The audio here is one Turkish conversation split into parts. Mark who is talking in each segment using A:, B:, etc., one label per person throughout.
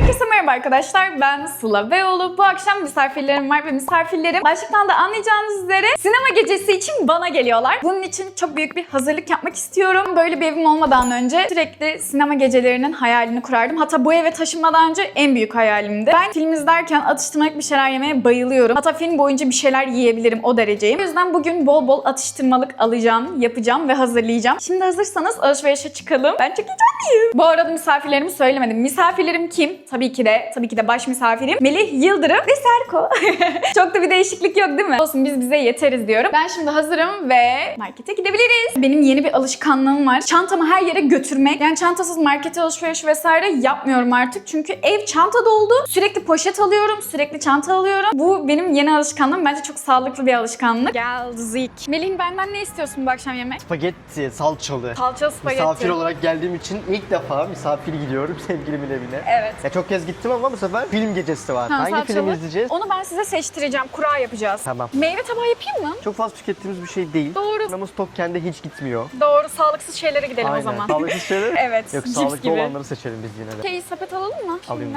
A: Herkese merhaba arkadaşlar. Ben Sıla Beyoğlu. Bu akşam misafirlerim var ve misafirlerim başlıktan da anlayacağınız üzere sinema gecesi için bana geliyorlar. Bunun için çok büyük bir hazırlık yapmak istiyorum. Böyle bir evim olmadan önce sürekli sinema gecelerinin hayalini kurardım. Hatta bu eve taşınmadan önce en büyük hayalimdi. Ben film izlerken atıştırmalık bir şeyler yemeye bayılıyorum. Hatta film boyunca bir şeyler yiyebilirim o dereceyim. O yüzden bugün bol bol atıştırmalık alacağım, yapacağım ve hazırlayacağım. Şimdi hazırsanız alışverişe çıkalım. Ben çok heyecanlıyım. Bu arada misafirlerimi söylemedim. Misafirlerim kim? Tabii ki de, tabii ki de baş misafirim Melih Yıldırım ve Serko. çok da bir değişiklik yok değil mi? Olsun biz bize yeteriz diyorum. Ben şimdi hazırım ve markete gidebiliriz. Benim yeni bir alışkanlığım var. Çantamı her yere götürmek. Yani çantasız markete alışveriş vesaire yapmıyorum artık. Çünkü ev çanta doldu. Sürekli poşet alıyorum, sürekli çanta alıyorum. Bu benim yeni alışkanlığım. Bence çok sağlıklı bir alışkanlık. Geldik. Melih benden ne istiyorsun bu akşam yemek?
B: Spagetti salçalı.
A: Salçalı spagetti.
B: Misafir olarak geldiğim için ilk defa misafir gidiyorum sevgilimin evine.
A: Evet.
B: Ya çok kez gittim ama bu sefer film gecesi var.
A: Ha,
B: Hangi
A: salçalı.
B: film izleyeceğiz?
A: Onu ben size seçtireceğim. Kura yapacağız.
B: Tamam.
A: Meyve tabağı yapayım mı?
B: Çok fazla tükettiğimiz bir şey değil.
A: Doğru.
B: Ama stok kendi hiç gitmiyor.
A: Doğru. Sağlıksız şeylere gidelim o zaman.
B: Sağlıklı şeyler.
A: Evet,
B: Yok
A: cips
B: sağlıklı
A: gibi.
B: olanları seçelim biz yine de.
A: Okey sepet alalım mı?
B: Alayım?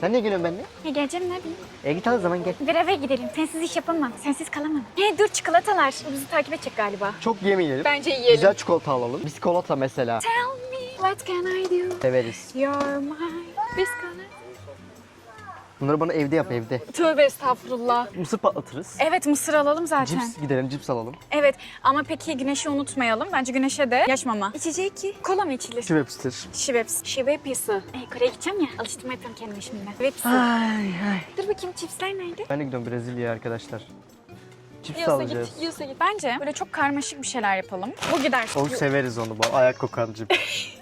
B: Sen niye geliyorsun benimle?
A: E, geleceğim ne bileyim.
B: E git al zaman gel.
A: Bir eve gidelim. Sensiz iş yapamam. Sensiz kalamam. He dur çikolatalar. Bizi takip edecek galiba.
B: Çok yemeyelim.
A: Bence yiyelim.
B: Güzel çikolata alalım. Biskolata mesela.
A: Tell me what can I do?
B: Severiz.
A: You're my biscuit.
B: Bunları bana evde yap evde.
A: Tövbe estağfurullah.
B: Mısır patlatırız.
A: Evet mısır alalım zaten.
B: Cips gidelim cips alalım.
A: Evet ama peki güneşi unutmayalım. Bence güneşe de yaş mama. İçecek ki. Kola mı içilir?
B: Schweppes'tir.
A: Şiveps. Şivepisi. E, Kore'ye gideceğim ya. Alıştırma yapıyorum kendime şimdi. Şivepisi.
B: Ay ay.
A: Dur bakayım chipsler nerede?
B: Ben de gidiyorum Brezilya'ya arkadaşlar. Cips
A: Yiyorsa
B: alacağız.
A: git, yiyorsa git. Bence böyle çok karmaşık bir şeyler yapalım. Bu gider.
B: Onu severiz onu bu ayak kokan cips.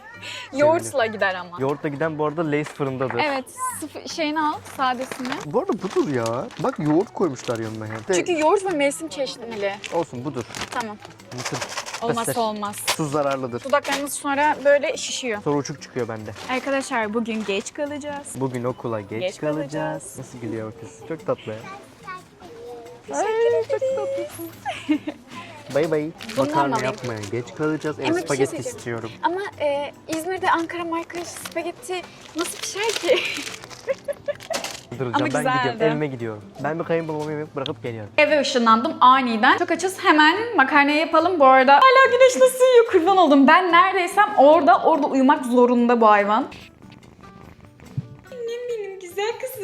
A: Yoğurtla gider ama.
B: Yoğurtla giden bu arada Lay's fırındadır.
A: Evet, sıfır şeyini al, sadesini.
B: Bu arada budur ya. Bak yoğurt koymuşlar yanına. De-
A: Çünkü yoğurt ve mevsim çeşitli.
B: Olsun budur.
A: Tamam,
B: Mısır.
A: olmazsa olmaz.
B: Tuz zararlıdır.
A: Dudaklarımız sonra böyle şişiyor.
B: Sonra uçuk çıkıyor bende.
A: Arkadaşlar bugün geç kalacağız.
B: Bugün okula geç,
A: Geç
B: kalacağız.
A: kalacağız.
B: Nasıl gülüyor kız? Çok tatlı ya.
A: Teşekkür ederiz.
B: Bay bay. Makarna yapmaya geç kalacağız.
A: Ama
B: Ev
A: bir şey
B: spagetti istiyorum.
A: Ama e, İzmir'de Ankara marka spagetti nasıl pişer ki?
B: Duracağım.
A: Ama
B: ben gidiyorum.
A: güzeldi.
B: Evime gidiyorum. Ben bir kayınbabamı yemek bırakıp geliyorum.
A: Eve ışınlandım aniden. Çok açız hemen makarna yapalım. Bu arada hala güneş nasıl yiyor kurban oldum. Ben neredeysem orada orada uyumak zorunda bu hayvan.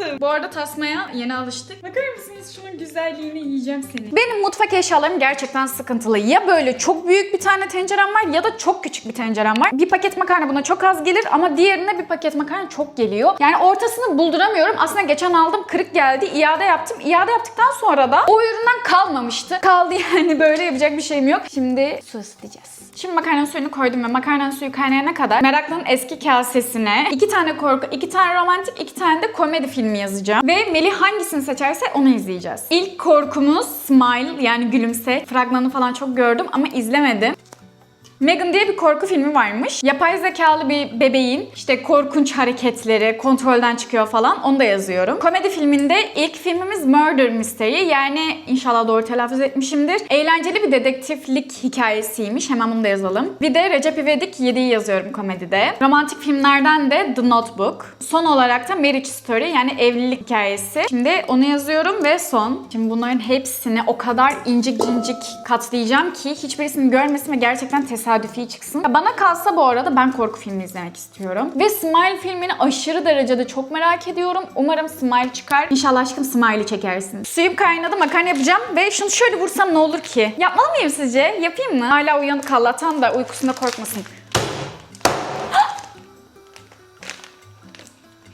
A: Kızım. Bu arada tasmaya yeni alıştık. Bakar mısınız şunun güzelliğine yiyeceğim seni. Benim mutfak eşyalarım gerçekten sıkıntılı. Ya böyle çok büyük bir tane tencerem var ya da çok küçük bir tencerem var. Bir paket makarna buna çok az gelir ama diğerine bir paket makarna çok geliyor. Yani ortasını bulduramıyorum. Aslında geçen aldım kırık geldi. iade yaptım. İade yaptıktan sonra da o üründen kalmamıştı. Kaldı yani böyle yapacak bir şeyim yok. Şimdi su ısıtacağız. Şimdi makarna suyunu koydum ve makarna suyu kaynayana kadar Meraklı'nın eski kasesine iki tane korku, iki tane romantik, iki tane de komedi filmi yazacağım. Ve Melih hangisini seçerse onu izleyeceğiz. İlk korkumuz Smile yani gülümse. Fragmanı falan çok gördüm ama izlemedim. Megan diye bir korku filmi varmış. Yapay zekalı bir bebeğin işte korkunç hareketleri kontrolden çıkıyor falan. Onu da yazıyorum. Komedi filminde ilk filmimiz Murder Mystery. Yani inşallah doğru telaffuz etmişimdir. Eğlenceli bir dedektiflik hikayesiymiş. Hemen bunu da yazalım. Bir de Recep İvedik 7'yi yazıyorum komedide. Romantik filmlerden de The Notebook. Son olarak da Marriage Story yani evlilik hikayesi. Şimdi onu yazıyorum ve son. Şimdi bunların hepsini o kadar incik cincik katlayacağım ki hiçbirisini görmesin ve gerçekten tesadüfi çıksın. Ya Bana kalsa bu arada ben korku filmi izlemek istiyorum. Ve Smile filmini aşırı derecede çok merak ediyorum. Umarım Smile çıkar. İnşallah aşkım Smile'i çekersin. Suyum kaynadı makarna yapacağım ve şunu şöyle vursam ne olur ki? Yapmalı mıyım sizce? Yapayım mı? Hala uyanık Allah'tan da uykusunda korkmasın.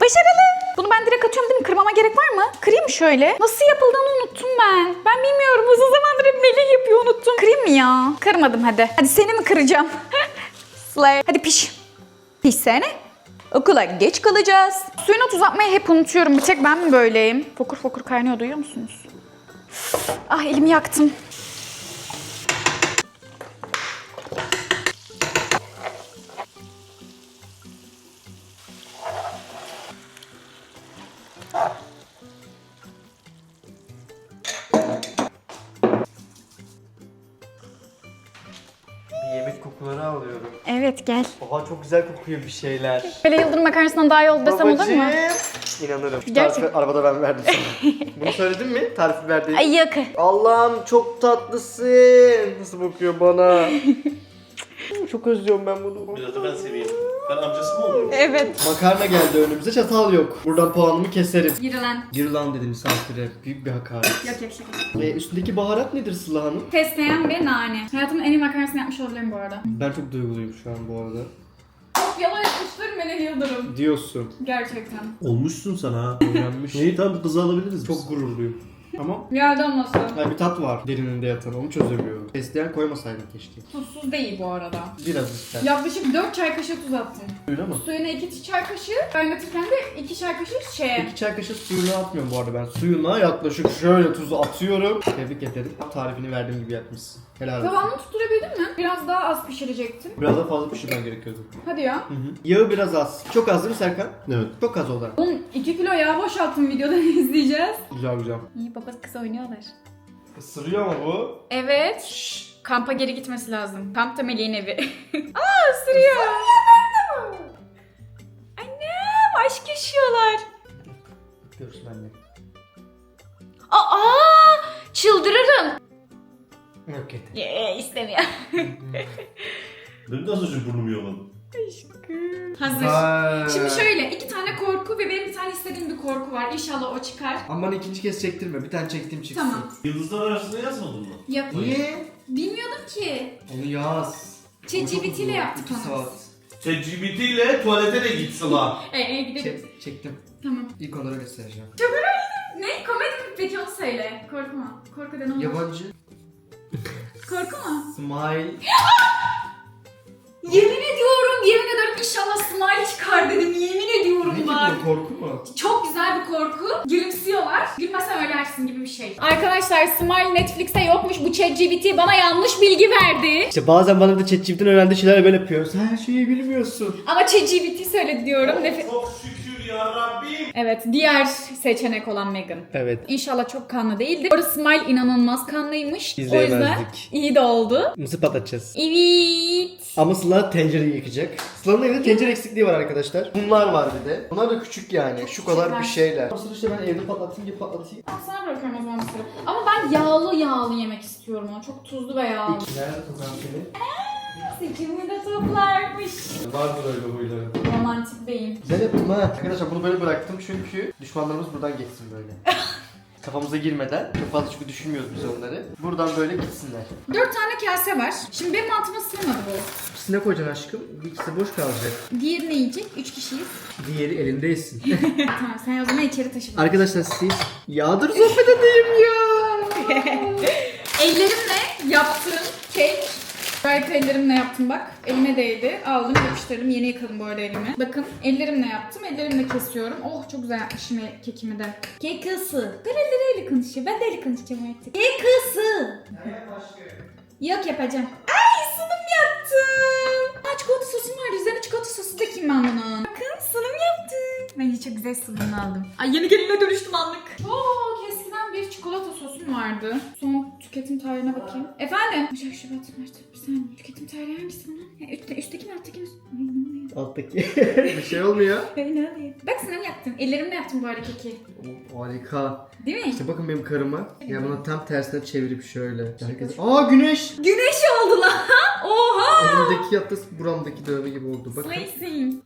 A: Başarılı. Bunu ben direkt atıyorum değil mi? Kırmama gerek var mı? Kırayım şöyle? Nasıl yapıldığını unuttum ben. Ben bilmiyorum. Uzun zamandır hep Melih yapıyor mı ya? Kırmadım hadi. Hadi seni mi kıracağım? Slay. Hadi piş. Pişsene. Okula geç kalacağız. Suyunu tuz atmayı hep unutuyorum. Bir tek ben mi böyleyim? Fokur fokur kaynıyor duyuyor musunuz? Ah elimi yaktım.
B: Oha çok güzel kokuyor bir şeyler.
A: Böyle yıldırım makarnasından daha iyi oldu desem olur mu?
B: İnanırım. Şu
A: Gerçek-
B: Tarifi arabada ben verdim sana. Bunu söyledin mi? Tarifi verdiğin.
A: Ay yok.
B: Allah'ım çok tatlısın. Nasıl bakıyor bana? çok özlüyorum ben bunu.
C: Biraz da ben seveyim. Ben amcası mı oluyorum?
A: Evet.
B: Makarna geldi önümüze çatal yok. Buradan puanımı keserim.
A: Girilen.
B: Gir lan dedim misafire. Büyük bir hakaret.
A: Yok yok şaka.
B: E, üstündeki baharat nedir Sıla Hanım?
A: Fesleğen ve nane. Hayatımın en iyi makarnasını yapmış olabilirim bu arada.
B: Ben çok duyguluyum şu an bu arada.
A: Çok yalan yapmıştır Melih Yıldırım.
B: Diyorsun.
A: Gerçekten.
C: Olmuşsun sen ha.
B: Öğrenmiş.
C: İyi tamam kızı alabiliriz biz.
B: çok gururluyum. Ama
A: Geldi olması.
B: yani bir tat var derininde yatan onu çözemiyorum. Fesleğen koymasaydın keşke.
A: Tuzsuz değil bu arada.
B: Biraz ister.
A: Yaklaşık 4 çay kaşığı tuz attım.
B: Öyle mi?
A: Suyuna 2 çay kaşığı, kaynatırken de 2 çay kaşığı şeye.
B: İki çay kaşığı suyunu atmıyorum bu arada ben. Suyuna yaklaşık şöyle tuzu atıyorum. Tebrik ederim. Tarifini verdiğim gibi yapmışsın. Helal olsun.
A: Kıvamını tutturabildin mi? Biraz daha az pişirecektin.
B: Biraz daha fazla pişirmen gerekiyordu.
A: Hadi ya.
B: Hı hı. Yağı biraz az. Çok az değil mi Serkan?
C: Evet.
B: Çok az oldu.
A: Oğlum 2 kilo yağ boşalttım videodan izleyeceğiz.
B: Güzel güzel.
A: İyi baba kız oynuyorlar.
B: Isırıyor ama bu.
A: Evet. Kampa geri gitmesi lazım. Kampta Melih'in evi. Aa ısırıyor. Annem aşk yaşıyorlar.
B: Görsün anne.
A: Aa çıldırırım.
B: Yok et.
A: Ye, istemiyor.
C: Benim de az önce burnumu yaladım.
A: Hazır.
B: Vay.
A: Şimdi şöyle iki tane korku ve benim bir tane istediğim bir korku var. İnşallah o çıkar.
B: Aman ikinci kez çektirme. Bir tane çektiğim çıksın.
A: Tamam.
C: Yıldızlar arasında yazmadın mı?
A: Yap.
B: Niye?
A: Bilmiyordum ki.
B: Onu yaz.
A: ChatGPT ile yaptık
B: İki
A: onu.
B: saat.
C: ChatGPT ile tuvalete de git Sıla.
A: Ee, e, gidelim.
B: Çek, çektim.
A: Tamam.
B: İlk onlara göstereceğim.
A: Ne? Komedi mi? Peki onu söyle. Korkma. Korku den olmaz.
B: Yabancı.
A: Korku mu?
B: Smile.
A: Yemin ediyorum, yemin ederim inşallah smile çıkar dedim. Yemin ediyorum
B: Ne
A: bak.
B: bu korku mu?
A: Çok güzel bir korku. Gülümsüyorlar. Gülmezsen ölersin gibi bir şey. Arkadaşlar Smile Netflix'te yokmuş. Bu ChatGPT bana yanlış bilgi verdi.
B: İşte bazen bana da ChatGPT'den öğrendiği şeyler böyle yapıyoruz. Her şeyi bilmiyorsun.
A: Ama ChatGPT söyledi diyorum. Nef-
C: Çok şükür ya Rabbim.
A: Evet, diğer seçenek olan Megan.
B: Evet.
A: İnşallah çok kanlı değildir. Orada Smile inanılmaz kanlıymış. O yüzden
B: İzleyemezdik.
A: iyi de oldu.
B: Mısır patlatacağız.
A: Evet.
B: Ama Sıla tencereyi yıkacak. Sıla'nın evinde tencere eksikliği var arkadaşlar. Bunlar var bir de. Bunlar da küçük yani. Şu kadar bir şeyler. Mısır işte ben evde patlatayım gibi patlatayım.
A: Ben sana bırakıyorum o zaman mısırı. Ama ben yağlı yağlı yemek istiyorum onu. Çok tuzlu ve yağlı.
B: İki. Nerede tozan senin?
A: Seçimi de toplarmış.
B: Vardır öyle huyları.
A: Romantik beyim.
B: Güzel yaptım ha. Arkadaşlar bunu böyle bıraktım çünkü düşmanlarımız buradan geçsin böyle. Kafamıza girmeden. Çok fazla çünkü düşünmüyoruz biz onları. Buradan böyle gitsinler.
A: Dört tane kase var. Şimdi benim altıma sığmadı bu.
B: İkisine koyacaksın aşkım. Bir ikisi boş kalacak.
A: Diğeri ne yiyecek? Üç kişiyiz.
B: Diğeri elindeysin.
A: tamam sen o zaman içeri taşı. bunu.
B: Arkadaşlar siz yağdır sohbet edeyim ya.
A: Ellerimle yaptığım Gayet ellerimle yaptım bak. Elime değdi. Aldım yapıştırdım. Yeni yıkadım bu arada elimi. Bakın ellerimle yaptım. Ellerimle kesiyorum. Oh çok güzel yapmışım kekimi de. Kekısı. Ben elleri öyle konuşuyor. Ben de öyle konuşacağım artık. Kekısı. Yok yapacağım. Ay sunum yaptım. Aa çikolata sosum var. Üzerine çikolata sosu dökeyim ben bunun. Bakın sunum yaptım. Bence çok güzel sunum aldım. Ay yeni geline dönüştüm anlık. Eskiden bir çikolata sosum vardı. Son tüketim tarihine bakayım. Efendim? Ocak, Şubat, Mart, bir saniye. Tüketim tarihi hangisi bunun? Ya, üstte, üstteki mi alttaki mi? Ay?
B: Alttaki bir şey olmuyor.
A: Ne oluyor? Bak sunum yaptım. Ellerimle yaptım bu keki.
B: Oo, harika.
A: Değil mi?
B: İşte bakın benim karıma. Ya bunu tam tersine çevirip şöyle. Herkes... Aa güneş.
A: Güneş oldu lan. Oha.
B: Elimdeki yattı buramdaki dövme gibi oldu. Bakın.
A: Slaysin.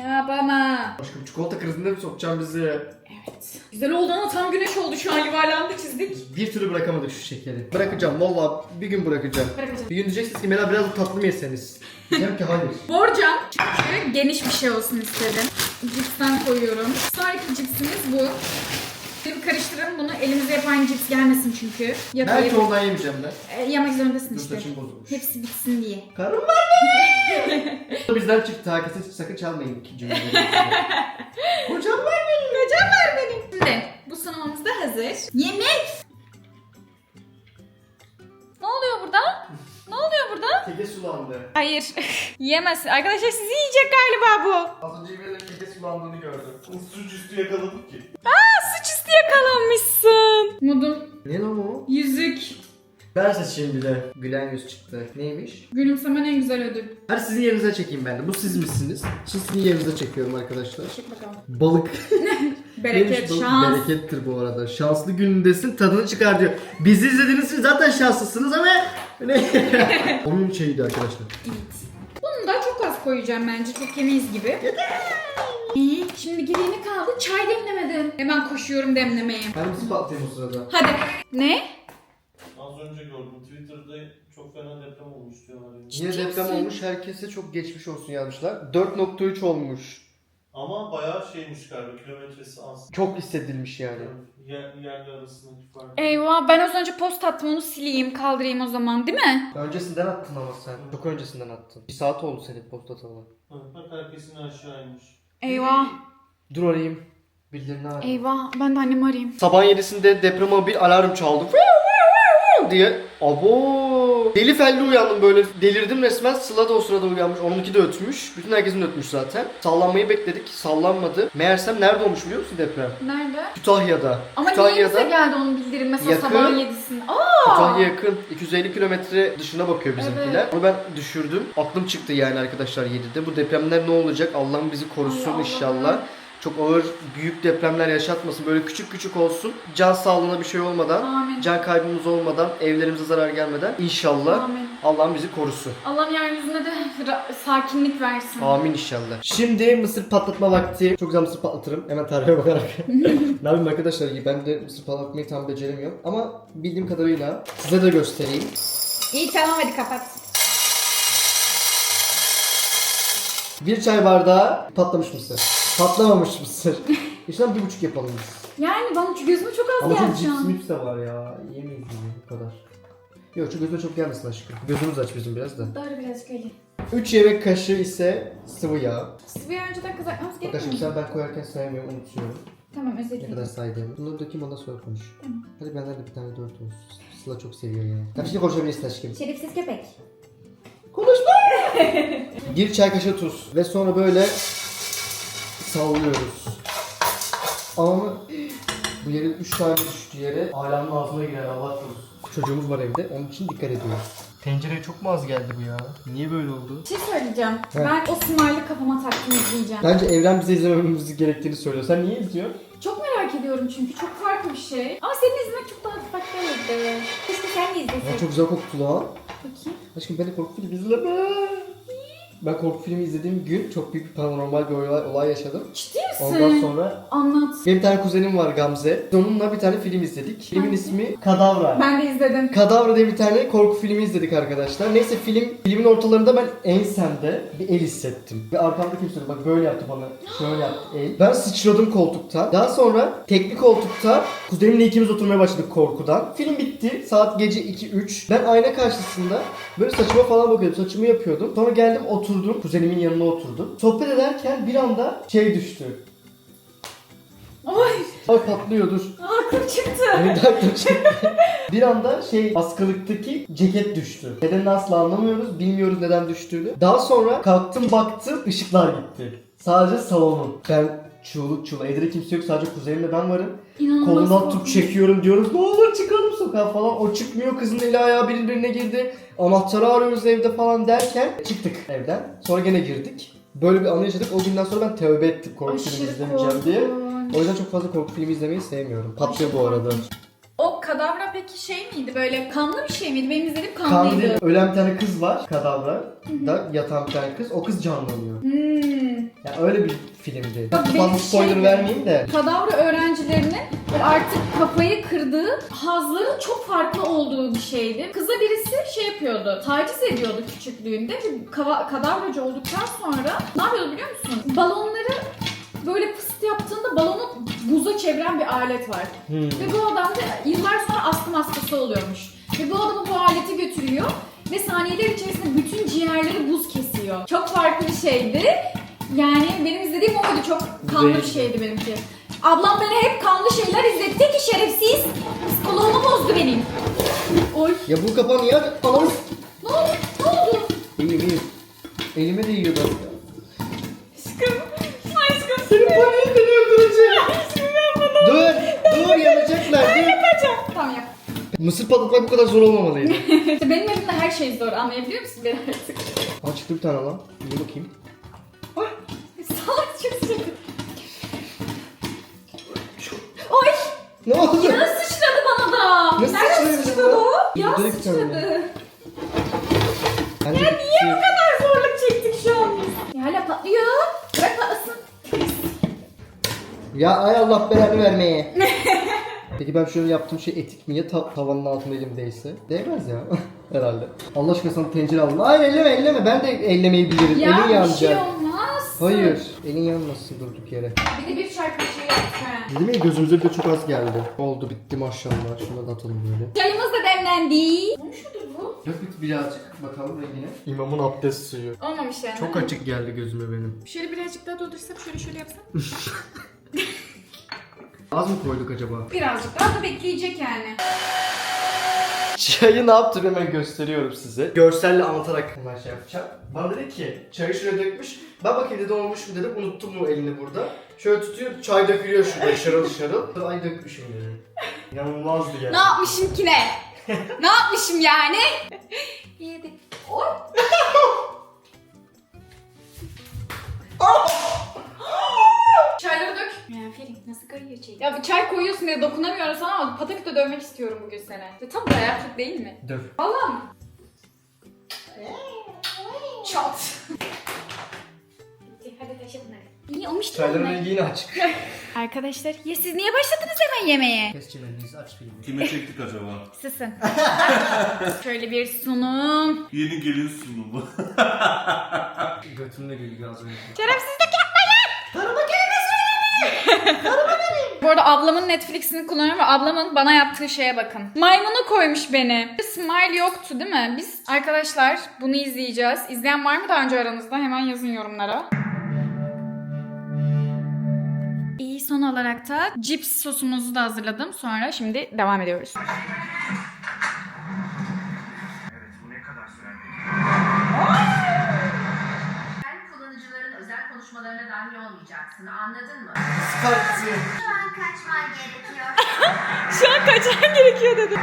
A: Ya bana.
B: Aşkım çikolata krizinde mi sokacaksın bizi?
A: Evet. Güzel oldu ama tam güneş oldu şu an yuvarlandı çizdik.
B: Bir türlü bırakamadık şu şekeri. Bırakacağım valla bir gün bırakacağım.
A: Bırakacağım.
B: Bir gün diyeceksiniz ki Mela biraz da tatlı mı yeseniz? Diyeceğim ki hayır.
A: Borcam çünkü geniş bir şey olsun istedim. Cipsten koyuyorum. Sonraki cipsimiz bu. Bir. Elimize yapan cips gelmesin çünkü. Ya da
B: Belki ondan yemeyeceğim ben.
A: e, yemek zorundasın
B: Dur
A: işte.
B: saçım bozulmuş.
A: Hepsi bitsin diye.
B: Karım var benim. Bizden çıktı. Herkese sakın çalmayın iki cümleleri. Kocam var benim.
A: Kocam var benim. Şimdi bu sunumumuz da hazır. Yemek. Ne oluyor burada? Ne oluyor burada?
B: Keke sulandı.
A: Hayır. Yiyemezsin. Arkadaşlar sizi yiyecek galiba bu.
B: Az önce benim keke sulandığını gördüm.
C: Suçüstü yakaladık ki.
A: Suç üstü yakalanmışsın. Mudum.
B: Ne lan o?
A: Yüzük.
B: Ben seçeyim bir de. Gülen yüz çıktı. Neymiş?
A: Gülümsemen en güzel ödül.
B: Hadi sizin yerinize çekeyim ben de. Bu siz misiniz? Şimdi sizin yerinize çekiyorum arkadaşlar.
A: Çık bakalım.
B: Balık.
A: Bereket,
B: Neymiş balık?
A: şans.
B: Berekettir bu arada. Şanslı günündesin tadını çıkar diyor. Bizi izlediğiniz için zaten şanslısınız ama ne? Onun şeyiydi arkadaşlar.
A: Evet. Bunu da çok az koyacağım bence. Çok yemeyiz gibi. İyi. Şimdi geriye kaldı? Çay demlemedim. Hemen koşuyorum demlemeye.
B: Ben bir patlayayım o sırada.
A: Hadi. Ne?
C: Az önce gördüm Twitter'da çok fena deprem olmuş diyorlar. Yani.
B: Yine
A: Ciddi
B: deprem
A: misin?
B: olmuş. Herkese çok geçmiş olsun yazmışlar. 4.3 olmuş.
C: Ama bayağı şeymiş galiba kilometresi az.
B: Çok hissedilmiş yani.
C: Yer, yerler arasındaki fark.
A: Eyvah ben az önce post attım onu sileyim kaldırayım o zaman değil mi?
B: Öncesinden attın ama sen. Çok öncesinden attın. Bir saat oldu senin post atalı.
C: Hı, Bak herkesin aşağı inmiş.
A: Eyvah.
B: Dur arayayım. Birilerini arayayım.
A: Eyvah ben de annemi arayayım.
B: Sabah 7'sinde depreme bir alarm çaldı. diye. Abo. Deli felli uyandım böyle. Delirdim resmen. Sıla da o sırada uyanmış. Onunki de ötmüş. Bütün herkesin ötmüş zaten. Sallanmayı bekledik. Sallanmadı. Meğersem nerede olmuş biliyor musun deprem?
A: Nerede?
B: Kütahya'da.
A: Ama niye bize geldi onun bildirim mesela
B: Yakın.
A: sabahın yedisinde? Aa!
B: Kütahya yakın. 250 kilometre dışına bakıyor bizimkiler.
A: Evet.
B: Onu ben düşürdüm. Aklım çıktı yani arkadaşlar 7'de. Bu depremler ne olacak? Allah'ım bizi korusun
A: Ay Allah'ım.
B: Çok ağır büyük depremler yaşatmasın. Böyle küçük küçük olsun. Can sağlığına bir şey olmadan.
A: Amin.
B: Can kaybımız olmadan, evlerimize zarar gelmeden inşallah
A: Amin.
B: Allah'ım bizi korusun.
A: Allah'ım yeryüzüne de ra- sakinlik versin.
B: Amin inşallah. Şimdi mısır patlatma vakti. Çok güzel mısır patlatırım. Hemen tarife bakarak. ne yapayım arkadaşlar? Ben de mısır patlatmayı tam beceremiyorum. Ama bildiğim kadarıyla size de göstereyim.
A: İyi tamam hadi kapat.
B: Bir çay bardağı patlamış mısır. Patlamamış mısır. İşte bir buçuk yapalım biz.
A: Yani bana şu gözüme çok az
B: Ama çok
A: geldi şu
B: cips
A: an.
B: mips de var ya. Yemeyiz gibi bu kadar. Yok şu gözüme çok gelmesin aşkım. Gözümüz aç bizim biraz da.
A: Doğru birazcık öyle.
B: 3 yemek kaşığı ise sıvı yağ.
A: Sıvıyı önceden kızartmamız
B: aşkım
A: mu?
B: sen ben koyarken saymıyorum unutuyorum.
A: Tamam özür
B: Ne kadar
A: dilerim.
B: saydığımı. Bunları dökeyim ondan sonra konuş.
A: Tamam.
B: Hadi benden de bir tane dört olsun. Sıla çok seviyor yani. Tamam şimdi konuşabilirsin aşkım.
A: Şerefsiz köpek.
B: Konuşma! bir çay kaşığı tuz. Ve sonra böyle sallıyoruz. Ama bu yere 3 tane düştü yere. Ailenin ağzına girer Allah korusun. Çocuğumuz var evde onun için dikkat ediyoruz. Tencereye çok mu az geldi bu ya? Niye böyle oldu?
A: Bir şey söyleyeceğim.
B: He.
A: Ben o smile'ı kafama taktım izleyeceğim.
B: Bence evren bize izlememiz gerektiğini söylüyor. Sen niye izliyorsun?
A: Çok merak ediyorum çünkü çok farklı bir şey. Ama senin izlemek çok daha farklı olurdu. Keşke sen de
B: Ya
A: izleseydin.
B: çok güzel koktu lan.
A: Bakayım.
B: Aşkım ben de korku filmi izleme. Ben korku filmi izlediğim gün çok büyük bir paranormal bir olay, olay yaşadım.
A: Ciddi misin?
B: Ondan sonra
A: Anlat.
B: benim bir tane kuzenim var Gamze. Onunla bir tane film izledik. Filmin ismi Kadavra.
A: Ben de izledim.
B: Kadavra diye bir tane korku filmi izledik arkadaşlar. Neyse film filmin ortalarında ben ensemde bir el hissettim. Ve arkamda kimse. Bak böyle yaptı bana. Şöyle yaptı el. Ben sıçradım koltuktan. Daha sonra tekli koltukta kuzenimle ikimiz oturmaya başladık korkudan. Film bitti. Saat gece 2-3. Ben ayna karşısında böyle saçıma falan bakıyordum. Saçımı yapıyordum. Sonra geldim oturdum. Kuzenimin yanına oturdum. Sohbet ederken bir anda şey düştü.
A: Oy
B: Ay patlıyor dur.
A: aklım çıktı.
B: Bir dakika çıktı. bir anda şey askılıktaki ceket düştü. Nedenini asla anlamıyoruz. Bilmiyoruz neden düştüğünü. Daha sonra kalktım baktım ışıklar gitti. Sadece salonun. Ben çığlık çığlık. Evde kimse yok sadece kuzenimle ben varım.
A: İnanılmaz
B: Kolundan tutup çekiyorum diyoruz. Ne olur çıkalım sokağa falan. O çıkmıyor kızın eli ayağı birbirine girdi. Anahtarı arıyoruz evde falan derken çıktık evden. Sonra gene girdik. Böyle bir anı yaşadık. O günden sonra ben tövbe ettim korku filmi izlemeyeceğim diye. O yüzden çok fazla korku filmi izlemeyi sevmiyorum. Patlıyor bu arada.
A: O kadavra peki şey miydi böyle kanlı bir şey miydi? Benim izlediğim
B: Kan
A: kanlıydı.
B: değil, ölen bir tane kız var kadavra da yatan bir tane kız. O kız canlanıyor.
A: Hmm.
B: Yani öyle bir filmdi. Fazla spoiler
A: şey-
B: vermeyeyim de.
A: Kadavra öğrencilerinin artık kafayı kırdığı hazların çok farklı olduğu bir şeydi. Kıza birisi şey yapıyordu, taciz ediyordu küçüklüğünde. ve kava- Kadavracı olduktan sonra ne yapıyordu biliyor musun? Balonları böyle fıst yaptığında balonu buza çeviren bir alet var.
B: Hmm.
A: Ve bu adam da yıllar sonra astım hastası oluyormuş. Ve bu adamı bu aleti götürüyor ve saniyeler içerisinde bütün ciğerleri buz kesiyor. Çok farklı bir şeydi. Yani benim izlediğim oydu. Çok kanlı bir şeydi benimki. Ablam beni hep kanlı şeyler izletti ki şerefsiz. Psikoloğumu bozdu benim. Oy.
B: Ya bu kapan ya. Anamız.
A: Ne oldu? Ne oldu?
B: İyiyim iyiyim. Elime değiyordu.
A: Aşkım. Aşkım.
B: Senin paniğin beni öldürecek.
A: Aşkım yapmadım.
B: Dur. Dur yanacaklar. Dur.
A: Yapacağım. Tamam yap.
B: Mısır patlatmak bu kadar zor olmamalıydı.
A: İşte benim evimde her şey zor anlayabiliyor musun beni artık?
B: Aa çıktı bir tane lan. Bir bakayım.
A: Oy!
B: Ne oldu?
A: Ya sıçradı bana da.
B: Nasıl
A: Nereden
B: sıçradı
A: sıçradı o? Ya
B: Direkt
A: sıçradı. Ya niye bu kadar zorluk çektik şu an biz? Ya hala patlıyor. Bırak patlasın.
B: Ya ay Allah belanı vermeye. Peki ben şöyle yaptığım şey etik mi ya ta- tavanın altında elimdeyse? Değmez ya. Herhalde. Allah aşkına sana tencere aldım. Hayır elleme elleme. Ben de ellemeyi bilirim.
A: Ya
B: Elin
A: bir şey
B: yanacak.
A: olmaz.
B: Hayır. Elin yanmasın durduk yere.
A: Bir de bir çay kaşığı yaptık ha.
B: Değil mi? Gözümüze de çok az geldi. Oldu bitti maşallah. Şuna da atalım böyle.
A: Çayımız da demlendi. Olmuş mudur bu?
B: Dök bir birazcık bakalım rengine. İmamın abdest suyu.
A: Olmamış yani.
B: Çok açık geldi gözüme benim.
A: Şöyle birazcık daha doldursam şöyle şöyle yapsam.
B: Az mı koyduk acaba?
A: Birazcık daha da bekleyecek yani.
B: Çayı ne yaptım hemen gösteriyorum size. Görselle anlatarak hemen şey yapacağım. Bana dedi ki çayı şuraya dökmüş. Ben bakayım dedi olmuş mu dedim. Unuttum mu elini burada. Şöyle tutuyor çay dökülüyor şurada şarıl şarıl. Ay dökmüşüm dedim. İnanılmazdı ya.
A: Ne yapmışım ki ne? ne yapmışım yani? Yedi. Oy. Çayları dök. Ya Aferin nasıl kayıyor çay? Ya bu çay koyuyorsun diye dokunamıyorum sana ama pataküte dövmek istiyorum bugün seni. Ya, tam da ayaklık değil mi?
B: Dök.
A: Valla mı? Çat. Bitti hadi taşı bunları. İyi olmuştu
B: Çayların
A: bunlar.
B: rengi yine açık.
A: Arkadaşlar ya siz niye başladınız hemen yemeğe?
B: Kes çenenizi aç filmi.
C: Kime çektik acaba?
A: Susun. Şöyle bir sunum.
C: Yeni gelin sunumu.
B: Götümle geliyor az önce.
A: Şerefsizlik yapmayın. Karıma benim. Bu arada ablamın Netflix'ini kullanıyorum ve ablamın bana yaptığı şeye bakın. Maymunu koymuş beni. Smile yoktu değil mi? Biz arkadaşlar bunu izleyeceğiz. İzleyen var mı daha önce aranızda? Hemen yazın yorumlara. İyi son olarak da cips sosumuzu da hazırladım. Sonra şimdi devam ediyoruz.
D: Konuşmalarına dahil olmayacaksın. Anladın mı?
B: Kalktı.
D: Şu an kaçman gerekiyor.
A: Şu an kaçan gerekiyor dedi.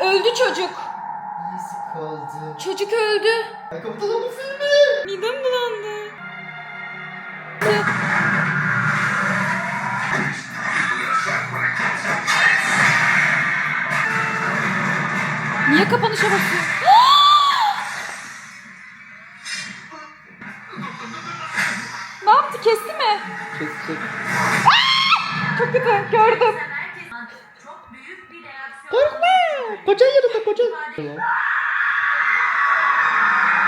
A: Öldü çocuk.
B: Neyse kaldı.
A: Çocuk öldü.
B: Ay kapatalım bu filmi.
A: Midem bulandı. Niye kapanışa basıyor?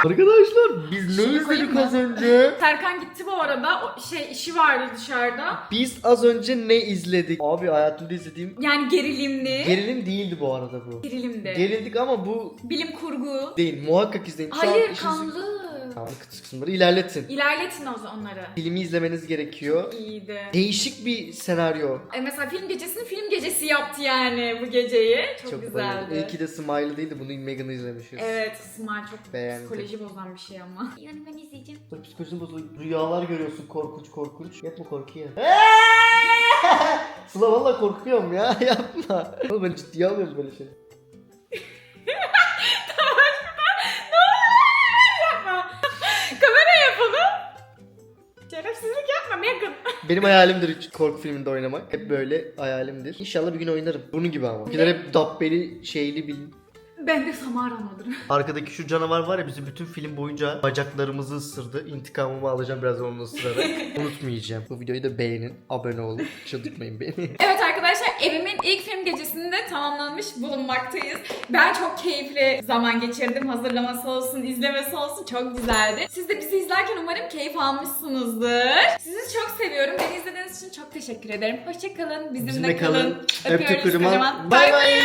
B: Arkadaşlar biz ne izledik az önce?
A: Serkan gitti bu arada. O şey işi vardı dışarıda.
B: Biz az önce ne izledik? Abi hayatımda izlediğim
A: Yani gerilimli.
B: gerilim değildi bu arada bu.
A: Gerilimdi.
B: Gerildik ama bu
A: Bilim kurgu.
B: değil. Muhakkak izleyin. Şu an
A: Hayır
B: işinizi-
A: kanlı.
B: Kıs- kısımları ilerletin.
A: İlerletin o zaman onları.
B: Filmi izlemeniz gerekiyor.
A: İyiydi.
B: Değişik bir senaryo.
A: E mesela film gecesini film gecesi yaptı yani bu geceyi. Çok,
B: Çok
A: güzeldi.
B: bayıldım. İyi ki de Smile değildi. Bunu Megan'ı izlemişiz.
A: Evet, Smile çok
B: Beğendim.
A: psikoloji bozan bir şey ama. Yani ben izleyeceğim.
B: Sonra psikolojin bozuluyor. Rüyalar görüyorsun korkunç korkunç. Yapma korkuyor. Sıla valla korkuyorum ya yapma. Oğlum ben ciddiye alıyorum böyle şey. Benim hayalimdir korku filminde oynamak. Hep böyle hayalimdir. İnşallah bir gün oynarım. Bunun gibi ama. Bir hep dabbeli şeyli bil.
A: Ben de Samara mıdır?
B: Arkadaki şu canavar var ya bizi bütün film boyunca bacaklarımızı ısırdı. İntikamımı alacağım biraz onu ısırarak. Unutmayacağım. Bu videoyu da beğenin, abone olun. Çıldırtmayın beni.
A: Evet ilk film gecesinde tamamlanmış bulunmaktayız. Ben çok keyifli zaman geçirdim. Hazırlaması olsun, izlemesi olsun çok güzeldi. Siz de bizi izlerken umarım keyif almışsınızdır. Sizi çok seviyorum. Beni izlediğiniz için çok teşekkür ederim. Hoşçakalın. Bizimle,
B: Bizimle
A: kalın.
B: kalın.
A: Öpüyoruz
B: kocaman. bay.
A: bay.